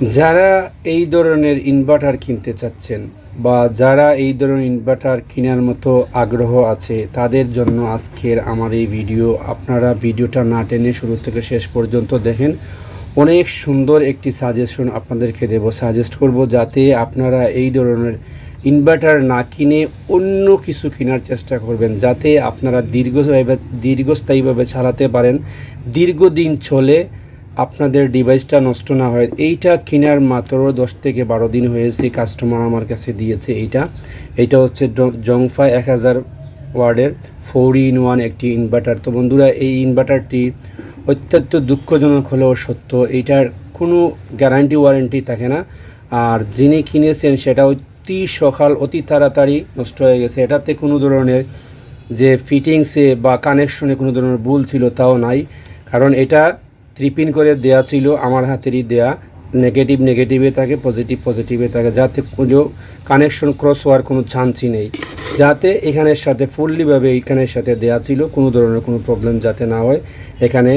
যারা এই ধরনের ইনভার্টার কিনতে চাচ্ছেন বা যারা এই ধরনের ইনভার্টার কেনার মতো আগ্রহ আছে, তাদের জন্য আজকের আমার এই ভিডিও আপনারা ভিডিওটা না টেনে শুরু থেকে শেষ পর্যন্ত দেখেন। অনেক সুন্দর একটি সাজেশন আপনাদেরকে দেব। সাজেস্ট করব যাতে আপনারা এই ধরনের ইনভার্টার না কিনে অন্য কিছু কেনার চেষ্টা করবেন, যাতে আপনারা দীর্ঘভাবে দীর্ঘস্থায়ীভাবে চালাতে পারেন। দীর্ঘদিন চলে আপনাদের ডিভাইসটা নষ্ট না হয়, এইটা কেনার মাত্র দশ থেকে বারো দিন হয়েছে কাস্টমার আমার কাছে দিয়েছে এইটা। এইটা হচ্ছে জংফা এক হাজার ওয়ার্ডের ফোর ইন ওয়ান একটি ইনভার্টার তো বন্ধুরা, এই ইনভার্টারটি অত্যন্ত দুঃখজনক হলেও সত্য, এইটার কোনো গ্যারান্টি ওয়ারেন্টি থাকে না। আর যিনি কিনেছেন, সেটা অতি সকাল, অতি তাড়াতাড়ি নষ্ট হয়ে গেছে। এটাতে কোনো ধরনের যে ফিটিংসে বা কানেকশনে কোনো ধরনের ভুল ছিল তাও নাই। কারণ এটা ত্রিপিন করে দেয়া ছিল আমার হাতেরই দেয়া। নেগেটিভ নেগেটিভে থাকে পজিটিভ পজিটিভে থাকে, যাতে কোনো কানেকশন ক্রস হওয়ার কোনো চান্সই নেই। যাতে এখানের সাথে ফুললিভাবে এইখানের সাথে দেয়া ছিল, কোনো ধরনের কোনো প্রবলেম যাতে না হয়। এখানে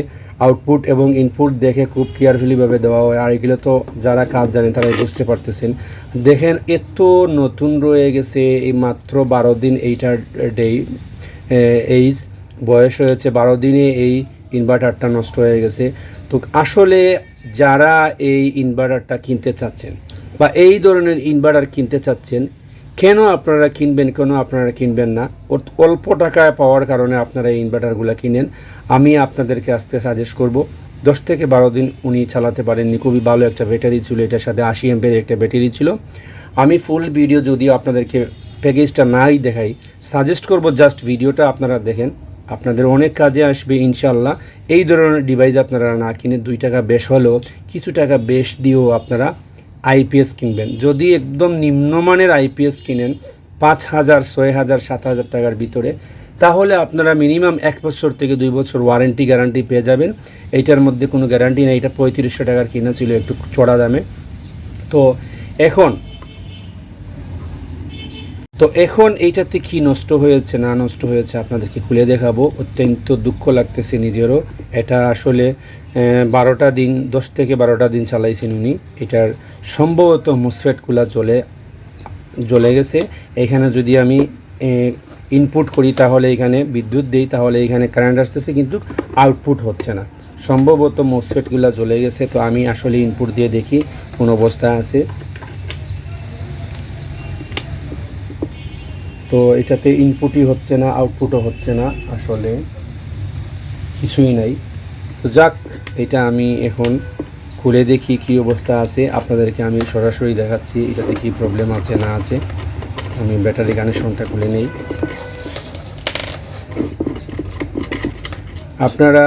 আউটপুট এবং ইনপুট দেখে খুব কেয়ারফুলিভাবে দেওয়া হয়। আর এগুলো তো যারা কাজ জানেন তারা বুঝতে পারতেছেন। দেখেন, এত নতুন রয়ে গেছে এই মাত্র বারো দিন এইটার ডেই এইজ বয়স হয়েছে, বারো দিনে এই ইনভার্টারটা নষ্ট হয়ে গেছে। তো আসলে যারা এই ইনভার্টারটা কিনতে চাচ্ছেন বা এই ধরনের ইনভার্টার কিনতে চাচ্ছেন, কেন আপনারা কিনবেন, কেন আপনারা কিনবেন না? অল্প টাকায় পাওয়ার কারণে আপনারা এই ইনভার্টারগুলো কিনেন। আমি আপনাদেরকে আজকে সাজেস্ট করব, দশ থেকে বারো দিন উনি চালাতে পারেননি। খুবই ভালো একটা ব্যাটারি ছিল, এটার সাথে আশি এমপের একটা ব্যাটারি ছিল। আমি ফুল ভিডিও যদিও আপনাদেরকে প্যাকেজটা নাই দেখাই সাজেস্ট করব জাস্ট ভিডিওটা আপনারা দেখেন। আপনাদের অনেক কাজে আসবে ইনশাল্লাহ এই ধরনের ডিভাইস আপনারা না কিনে দুই টাকা বেশ হলেও কিছু টাকা বেশ দিয়েও আপনারা আইপিএস কিনবেন। যদি একদম নিম্নমানের আইপিএস কিনেন, পাঁচ হাজার, ছয় হাজার, সাত হাজার টাকার ভিতরে, তাহলে আপনারা মিনিমাম এক বছর থেকে দুই বছর ওয়ারেন্টি গ্যারান্টি পেয়ে যাবেন। এইটার মধ্যে কোনো গ্যারান্টি নেই। এটা পঁয়ত্রিশশো টাকার কিনা ছিল একটু চড়া দামে। তো এখন তো এখন এইটাতে কি নষ্ট হয়েছে, না নষ্ট হয়েছে আপনাদেরকে খুলে দেখাবো। অত্যন্ত দুঃখ লাগতেছে নিজেরও। এটা আসলে বারোটা দিন, দশ থেকে বারোটা দিন চালাইছেন উনি। এটার সম্ভবত মুসফেটগুলা জ্বলে জ্বলে গেছে। এখানে যদি আমি ইনপুট করি তাহলে এখানে বিদ্যুৎ দিই, তাহলে এখানে কারেন্ট আসতেছে কিন্তু আউটপুট হচ্ছে না। সম্ভবত মোসফেটগুলো জ্বলে গেছে, তো আমি আসলে ইনপুট দিয়ে দেখি, কোন অবস্থা আছে। তো এটাতে ইনপুটই হচ্ছে না আউটপুটও হচ্ছে না, আসলে কিছুই নাই। তো যাক, এটা আমি এখন খুলে দেখি কি অবস্থা আছে। আপনাদেরকে আমি সরাসরি দেখাচ্ছি, এটাতে কি প্রবলেম আছে না আছে। আমি ব্যাটারি কানেকশনটা খুলে নেই। আপনারা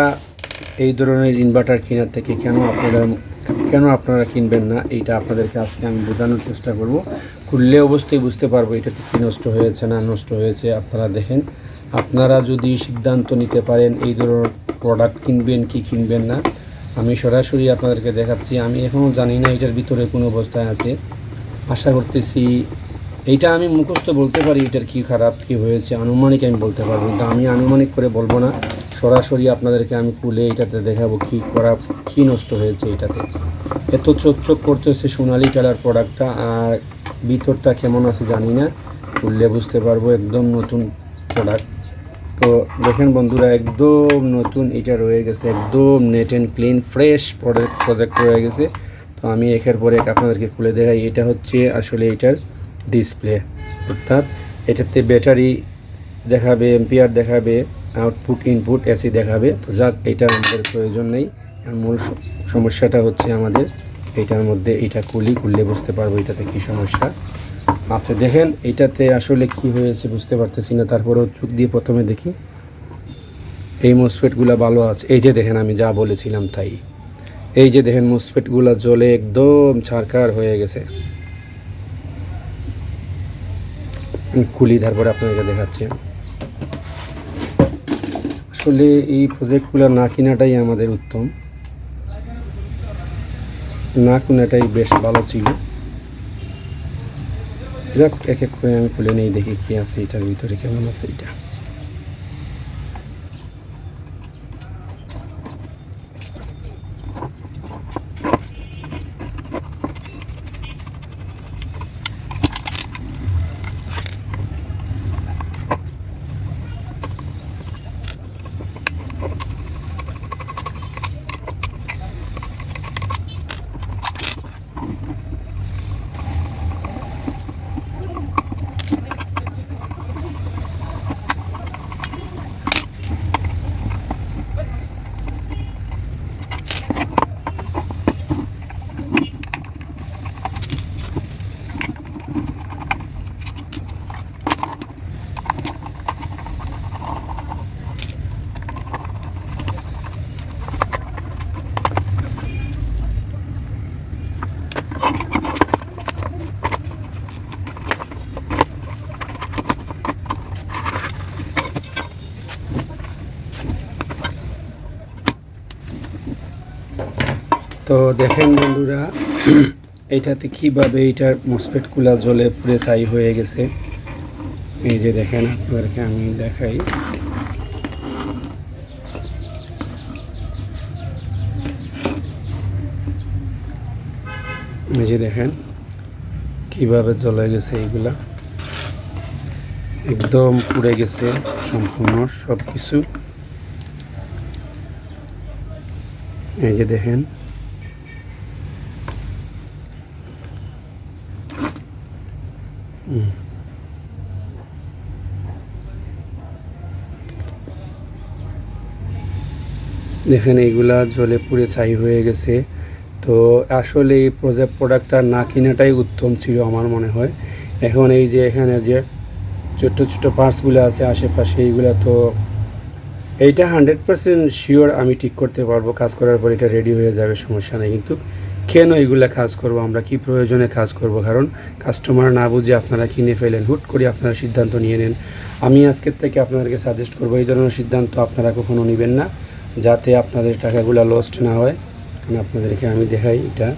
এই ধরনের ইনভার্টার কেনার থেকে কেন আপনারা কেন আপনারা কিনবেন না, এইটা আপনাদেরকে আজকে আমি বোঝানোর চেষ্টা করব। খুললে অবশ্যই বুঝতে পারব এটাতে কী নষ্ট হয়েছে, না নষ্ট হয়েছে, আপনারা দেখেন। আপনারা যদি সিদ্ধান্ত নিতে পারেন এই ধরনের প্রোডাক্ট কিনবেন কি কিনবেন না, আমি সরাসরি আপনাদেরকে দেখাচ্ছি। আমি এখনও জানি না এটার ভিতরে কোনো অবস্থায় আছে। আশা করতেছি এইটা আমি মুখস্থ বলতে পারি এটার কি খারাপ, কি হয়েছে, আনুমানিক আমি বলতে পারব, কিন্তু আমি আনুমানিক করে বলব না। সরাসরি আপনাদেরকে আমি খুলে এটাতে দেখাবো কি করা, কি নষ্ট হয়েছে এটাতে। এত চোখ চোখ করতেছে সোনালি কালার প্রোডাক্টটা, আর ভিতরটা কেমন আছে জানি না। খুললে বুঝতে পারব একদম নতুন প্রোডাক্ট। তো দেখেন বন্ধুরা, একদম নতুন এটা রয়ে গেছে, একদম neat and clean fresh product project রয়ে গেছে। তো আমি একের পরে আপনাদেরকে খুলে দেখাই, এটা হচ্ছে আসলে এটার ডিসপ্লে অর্থাৎ এটাতে ব্যাটারি দেখাবে এম্পিয়ার দেখাবে। আউটপুট ইনপুট এসি দেখাবে। তো যাক, এটা আমাদের প্রয়োজন নেই। মূল সমস্যাটা হচ্ছে আমাদের এটার মধ্যে এটা খুলি, খুললে বুঝতে পারব এটাতে কি সমস্যা। আচ্ছা দেখেন, এটাতে আসলে কি হয়েছে বুঝতে পারতেছি না। তারপরেও চোখ দিয়ে প্রথমে দেখি। এই মসফেটগুলো ভালো আছে। এই যে দেখেন, আমি যা বলেছিলাম তাই। এই যে দেখেন, মসফেটগুলো জলে একদম ছারকার হয়ে গেছে। খুলি, তারপরে আপনাকে দেখাচ্ছি। আসলে এই প্রজেক্টগুলো না কেনাটাই আমাদের উত্তম। না কেনাটাই বেশ ভালো ছিল। এক এক করে আমি খুলে নেই, দেখি কী আছে এটার ভিতরে, কেমন আছে এটা। তো দেখেন বন্ধুরা এটাতে কীভাবে এইটার মসফেটগুলা জলে পুড়ে ছাই হয়ে গেছে। এই যে দেখেন, আপনাদেরকে আমি দেখাই। যে দেখেন, কীভাবে জ্বলে গেছে এইগুলা। একদম পুড়ে গেছে সম্পূর্ণ সব কিছু এই যে দেখেন। দেখেন এইগুলা জলে পুড়ে ছাই হয়ে গেছে। তো আসলে এই প্রজেক্ট প্রোডাক্টটা না কেনাটাই উত্তম ছিল আমার মনে হয়। এখন এই যে এখানে যে ছোট্ট ছোট্ট পার্টসগুলো আছে আশেপাশে, এইগুলো তো এইটা হান্ড্রেড পার্সেন্ট শিওর আমি ঠিক করতে পারব। কাজ করার পর এটা রেডি হয়ে যাবে, সমস্যা নেই। কিন্তু কেন এইগুলা কাজ করব? আমরা কি প্রয়োজনে কাজ করব? কারণ কাস্টমার না বুঝে আপনারা কিনে ফেলেন। হুট করে আপনারা সিদ্ধান্ত নিয়ে নেন। আমি আজকের থেকে আপনাদেরকে সাজেস্ট করব, এই ধরনের সিদ্ধান্ত আপনারা কখনো নেবেন না। যাতে আপনাদের টাকাগুলো লস্ট না হয়। কারণ আপনাদেরকে, আমি দেখাই এটা।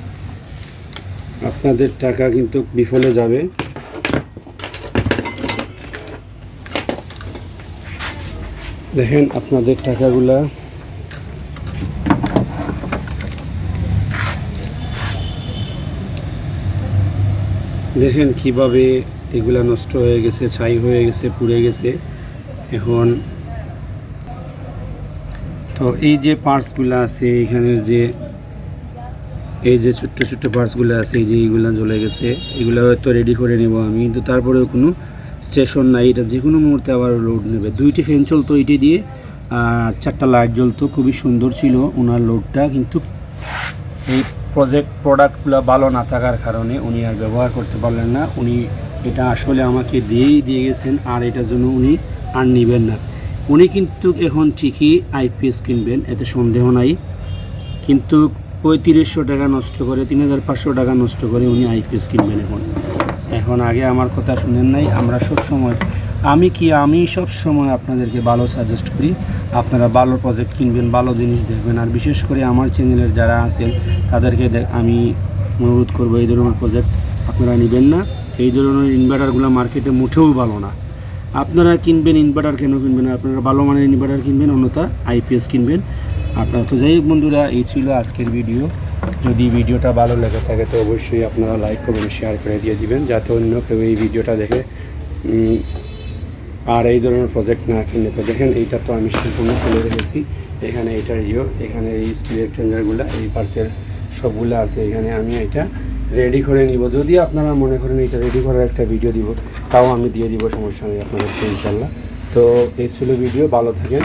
আপনাদের টাকা কিন্তু বিফলে যাবে। দেখেন আপনাদের টাকাগুলা। দেখেন কীভাবে এগুলা নষ্ট হয়ে গেছে, ছাই হয়ে গেছে, পুড়ে গেছে। এখন তো এই যে পার্টসগুলো আছে, এখানের যে এই যে ছোট্ট ছোট্ট পার্টসগুলো আছে, এই যে এইগুলো জ্বলে গেছে, এগুলো হয়তো রেডি করে নেব আমি, কিন্তু তারপরেও কোনো স্টেশন নাই। এটা যে কোনো মুহূর্তে আবার লোড নেবে। দুইটি ফ্যান চলতো এটি দিয়ে, আর চারটা লাইট জ্বলতো। খুবই সুন্দর ছিল ওনার লোডটা কিন্তু এই প্রজেক্ট প্রোডাক্টগুলো ভালো না থাকার কারণে উনি আর ব্যবহার করতে পারলেন না। উনি এটা আসলে আমাকে দিয়েই দিয়ে গেছেন, আর এটার জন্য উনি আর নেবেন না। উনি কিন্তু এখন ঠিকই আইপিএস কিনবেন, এতে সন্দেহ নাই। কিন্তু পঁয়ত্রিশশো টাকা নষ্ট করে, তিন হাজার পাঁচশো টাকা নষ্ট করে উনি আইপিএস কিনবেন এখন। এখন আগে আমার কথা শুনেন নাই, আমরা সব সময় আমি কি, আমি সব সময় আপনাদেরকে ভালো সাজেস্ট করি, আপনারা ভালো প্রজেক্ট কিনবেন, ভালো জিনিস দেখবেন। আর বিশেষ করে আমার চ্যানেলের যারা আছেন, তাদেরকে আমি অনুরোধ করব, এই ধরনের প্রজেক্ট আপনারা নেবেন না। এই ধরনের ইনভার্টারগুলো মার্কেটে মুঠেও ভালো না। আপনারা কিনবেন ইনভার্টার কেন কিনবেন আপনারা ভালো মানের ইনভার্টার কিনবেন, অন্যথা আইপিএস কিনবেন। আপনারা তো যাই বন্ধুরা, এই ছিল আজকের ভিডিও যদি ভিডিওটা ভালো লেগে থাকে, তো অবশ্যই আপনারা লাইক করবেন শেয়ার করে দিয়ে দিবেন, যাতে অন্য কেউ এই ভিডিওটা দেখে। আর এই ধরনের প্রজেক্ট না কিনে। তো দেখেন, এইটা তো আমি সম্পূর্ণ খুলে রেখেছি। এখানে এইটার ইয়ে এখানে এই স্টিলের ট্রেঞ্জারগুলো এই পার্সের সবগুলো আছে। এখানে আমি এটা রেডি করে নিব। যদি আপনারা মনে করেন এটা রেডি করার একটা ভিডিও দিব, তাও আমি দিয়ে দিব, সমস্যা নেই আপনাদেরকে ইনশাল্লাহ তো এই ছিল ভিডিও ভালো থাকেন।